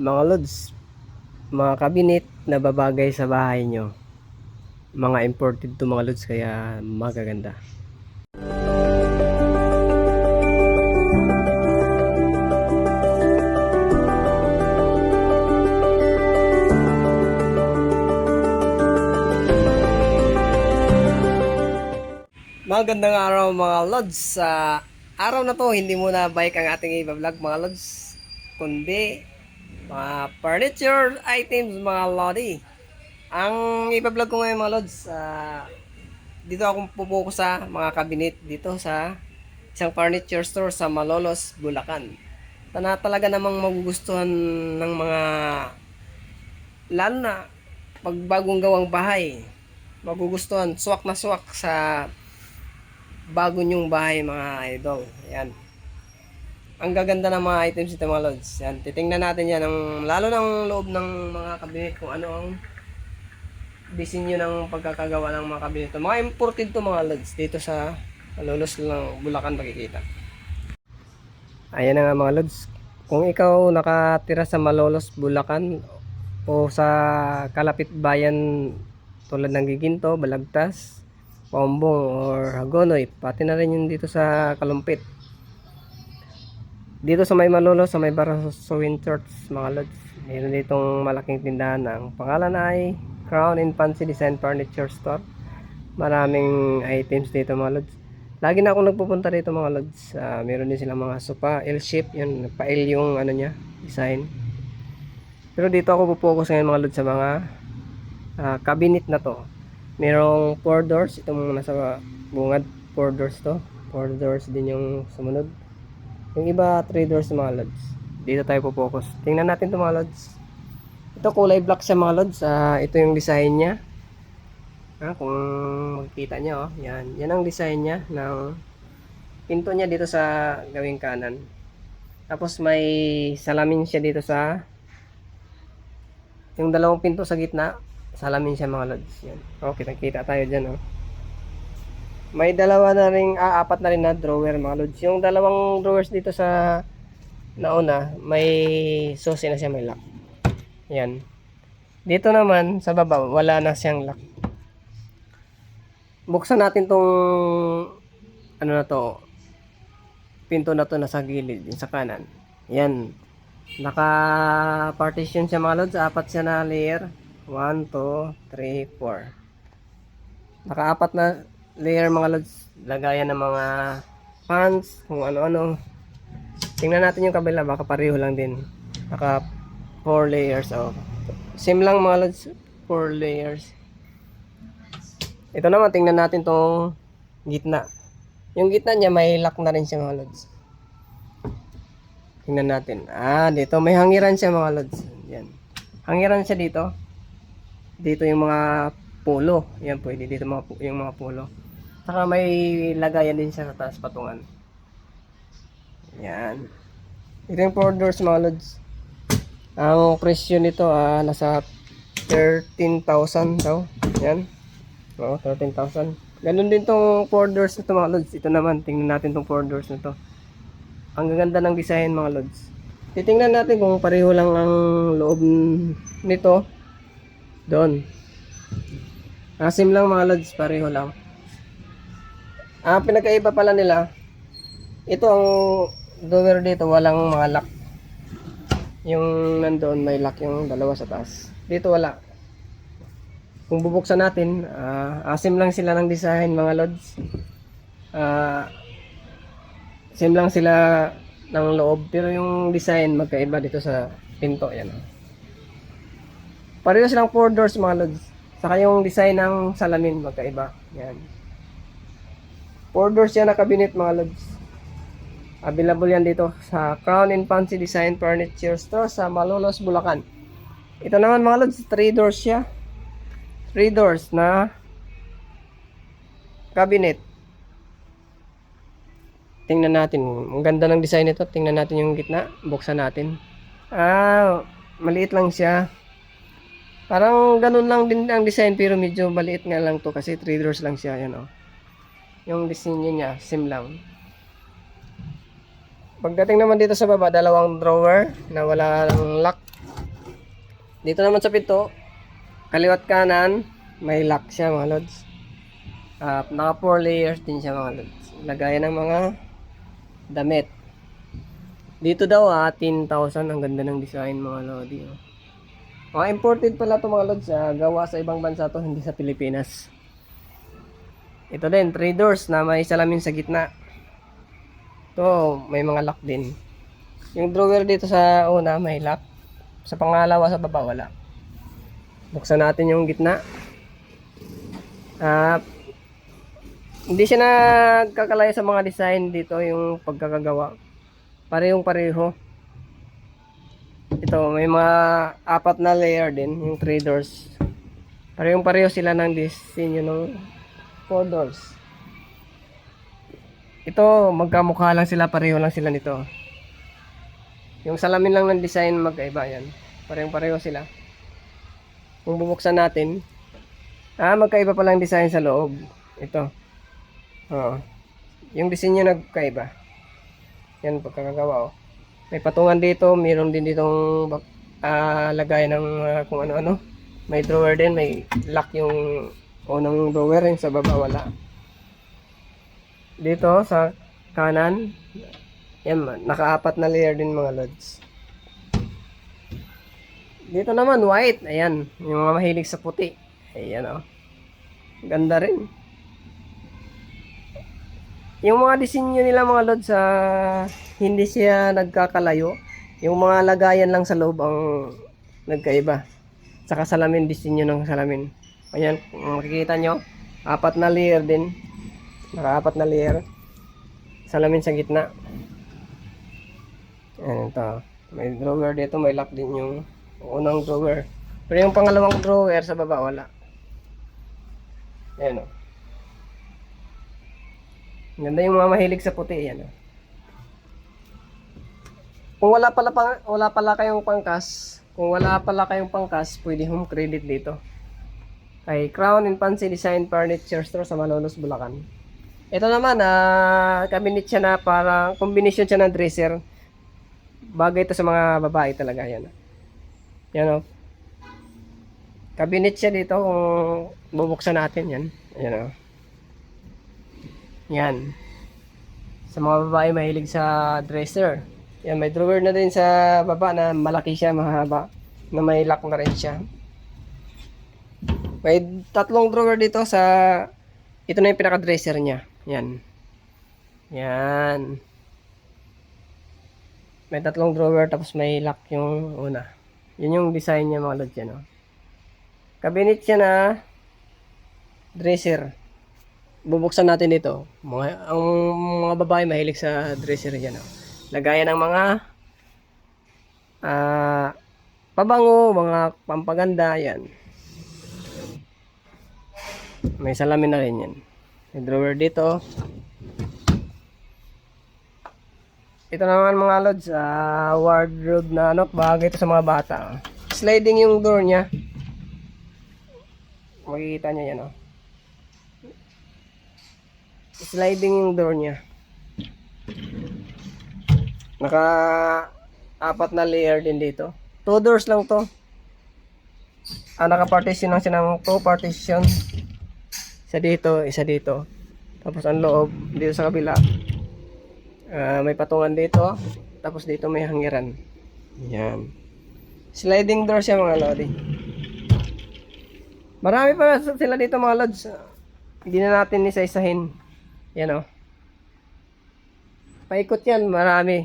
mga lods, mga cabinet na babagay sa bahay nyo. Mga imported to mga lods kaya magaganda. Magandang araw mga lods. Sa araw na to, hindi muna bike ang ating i-vlog mga lods. Kundi mga furniture items mga lodi. Ang i-vlog ko ngayon mga lods, ah, dito akong pupuko sa mga cabinet dito sa isang furniture store sa Malolos, Bulacan. Na talaga namang magugustuhan ng mga lalo na pag bagong gawang bahay. Magugustuhan, swak na swak sa bago nyong bahay mga idol. Ayan. Ang gaganda ng mga items dito mga lods. Yan, titingnan natin yan. Ang, lalo ng loob ng mga cabinet kung ano ang disenyo ng pagkakagawa ng mga cabinet. Mga imported to mga lods dito sa Malolos lang Bulacan makikita. Ayan na nga mga lods. Kung ikaw nakatira sa Malolos, Bulacan o sa kalapit bayan tulad ng Giginto, Balagtas, Paumbong or Hagonoy, pati na rin yung dito sa Kalumpit. Dito sa may Malolo, sa may Barasawin Church, mga lods, mayroon ditong malaking tindahan ang pangalan ay Crown and Fancy Design Furniture Store. Maraming items dito mga lods. Lagi na ako nagpupunta dito mga lods. Ah, meron din silang mga sofa, L-shape, yun, pa-L yung ano niya, design. Pero dito ako pupokus ngayon mga lods sa mga ah, cabinet na to. Merong 4 doors, itong nasa bungad, 4 doors to. 4 doors din yung sumunod. Yung iba, 3 doors mga lods. Dito tayo po-focus. Tingnan natin ito mga lods. Ito kulay black siya mga lods. Ah, ito yung design niya. Ah, kung makikita niyo, oh, yan. Yan ang design niya ng pinto niya dito sa gawing kanan. Tapos may salamin siya dito sa yung dalawang pinto sa gitna. Salamin siya mga lods. Yan. Oh, kita-kita tayo dyan, oh. May dalawa na ring, ah, apat na rin na drawer mga lods. Yung dalawang drawers dito sa nauna, may susi na siya may lock. Yan. Dito naman, sa baba, wala na siyang lock. Buksan natin tong ano na to, pinto na to nasa gilid, yung sa kanan. Yan. Naka-partition siya mga lods, apat siya na layer. 1, 2, 3, 4. Naka-apat na layer mga lods, lagayan ng mga pants, kung ano-ano. Tingnan natin yung kabila, baka pareho lang din. Naka 4 layers, oh. Same lang mga lods, 4 layers. Ito naman, tingnan natin tong gitna. Yung gitna niya, may lock na rin siya mga lods. Tingnan natin. Ah, dito may hangiran siya mga lods. Yan. Hangiran siya dito. Dito yung mga polo. Yan pwede dito mga yung mga polo. Saka may lagayan din siya sa taas patungan. Yan. Ito yung four doors mga lods. Ang presyo nito ah nasa 13,000 daw. Yan. Oo, 13,000. Ganun din tong four doors na to mga lods. Ito naman, tingnan natin tong four doors na to. Ang gaganda ng design mga lods. Titingnan natin kung pareho lang ang loob nito. Doon. Asim lang mga lods, pareho lang. Ah, pinagkaiba pala nila. Ito ang door dito, walang mga lock. Yung nandoon may lock yung dalawa sa taas. Dito wala. Kung bubuksan natin, ah, asim lang sila ng design mga lods. Ah, same lang sila ng loob pero yung design magkaiba dito sa pinto yan. Pareho silang four doors mga lods. Saka yung design ng salamin magkaiba. Yan. Four doors yan na cabinet mga lods. Available yan dito sa Crown and Fancy Design Furniture Store sa Malolos, Bulacan. Ito naman mga lods, three doors siya. Three doors na cabinet. Tingnan natin. Ang ganda ng design nito. Tingnan natin yung gitna. Buksan natin. Ah, maliit lang siya. Parang ganun lang din ang design pero medyo maliit nga lang to kasi 3 doors lang siya. Yan oh. Yung design niya, sim lang. Pagdating naman dito sa baba, dalawang drawer na wala lang lock. Dito naman sa pinto, kaliwat kanan, may lock siya mga lods. Ah, naka 4 layers din siya mga lods. Lagayan ng mga damit. Dito daw ah, 10,000. Ang ganda ng design mga lodi. Oh. Mga imported pala to mga lods. ah, gawa sa ibang bansa to, hindi sa Pilipinas. Ito din, 3 doors na may salamin sa gitna. Ito, may mga lock din. Yung drawer dito sa una, may lock. Sa pangalawa, sa baba, wala. Buksan natin yung gitna. Ah, hindi siya nagkakalaya sa mga design dito yung pagkakagawa. Parehong pareho. Ito, may mga apat na layer din, yung three doors. Parehong pareho sila ng disenyo ng four doors. Ito, magkamukha lang sila, pareho lang sila nito. Yung salamin lang ng design magkaiba yan. Parehong pareho sila. Kung bubuksan natin, ah, magkaiba pa lang design sa loob. Ito. Oo. Yung disenyo nagkaiba. Yan pagkakagawa oh. May patungan dito, mayroon din ditong ah, lagay ng ah, kung ano-ano. May drawer din, may lock yung unang drawer, yung sa baba wala. Dito sa kanan, yan, nakaapat na layer din mga lods. Dito naman, white. Ayan, yung mga mahilig sa puti. Ayan, oh. Ganda rin. Yung mga disenyo nila mga lods, sa hindi siya nagkakalayo. Yung mga lagayan lang sa loob ang nagkaiba. Saka salamin, disenyo ng salamin. Ayan, makikita nyo, apat na layer din. Naka-apat na layer. Salamin sa gitna. Ayan ito. May drawer dito, may lock din yung unang drawer. Pero yung pangalawang drawer sa baba, wala. Ayan o. Ganda yung mga mahilig sa puti. Ayan o. Kung wala pala, pang, wala pala kayong pangkas, kung wala pala kayong pangkas, pwede home credit dito. Kay Crown and Fancy Design Furniture Store sa Malolos, Bulacan. Ito naman, ah, cabinet siya na parang combination siya ng dresser. Bagay ito sa mga babae talaga yan. Yan o. Cabinet siya dito kung bubuksan natin yan. Yan o. Yan. Sa mga babae mahilig sa dresser. Yan, may drawer na din sa baba na malaki siya, mahaba. Na may lock na rin siya. May tatlong drawer dito sa... Ito na yung pinaka-dresser niya. Yan. Yan. May tatlong drawer tapos may lock yung una. Yun yung design niya mga lods yan. Oh. Cabinet siya na dresser. Bubuksan natin dito. Mga, ang mga babae mahilig sa dresser yan. Oh. Lagayan ng mga ah pabango, mga pampaganda, yan. May salamin na rin yan. May drawer dito. Ito naman mga lods, ah, wardrobe na ano, bagay ito sa mga bata. Sliding yung door niya. Makikita niya yan, oh. Sliding yung door niya. Naka apat na layer din dito. Two doors lang to. Ah, naka-partition lang siya ng two partitions. Isa dito, isa dito. Tapos ang loob, dito sa kabila. Ah, may patungan dito. Tapos dito may hangiran. Yan. Sliding door siya mga lodi. Marami pa sila dito mga lods. Hindi na natin isa-isahin. Yan o. Paikot yan, marami.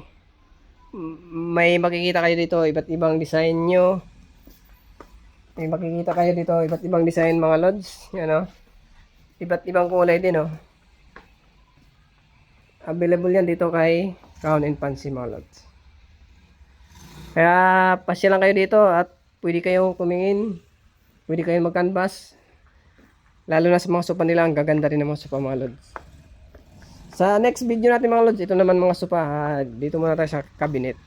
May makikita kayo dito, iba't ibang design nyo. May makikita kayo dito, iba't ibang design mga lods. Yan o. Iba't ibang kulay din o. Available yan dito kay Crown and Fancy mga lods. Kaya pasya lang kayo dito at pwede kayong tumingin. Pwede kayong mag-canvas. Lalo na sa mga sopa nila, ang gaganda rin ng mga sopa mga lods. Sa next video natin mga lods, ito naman mga sopa. dito muna tayo sa cabinet.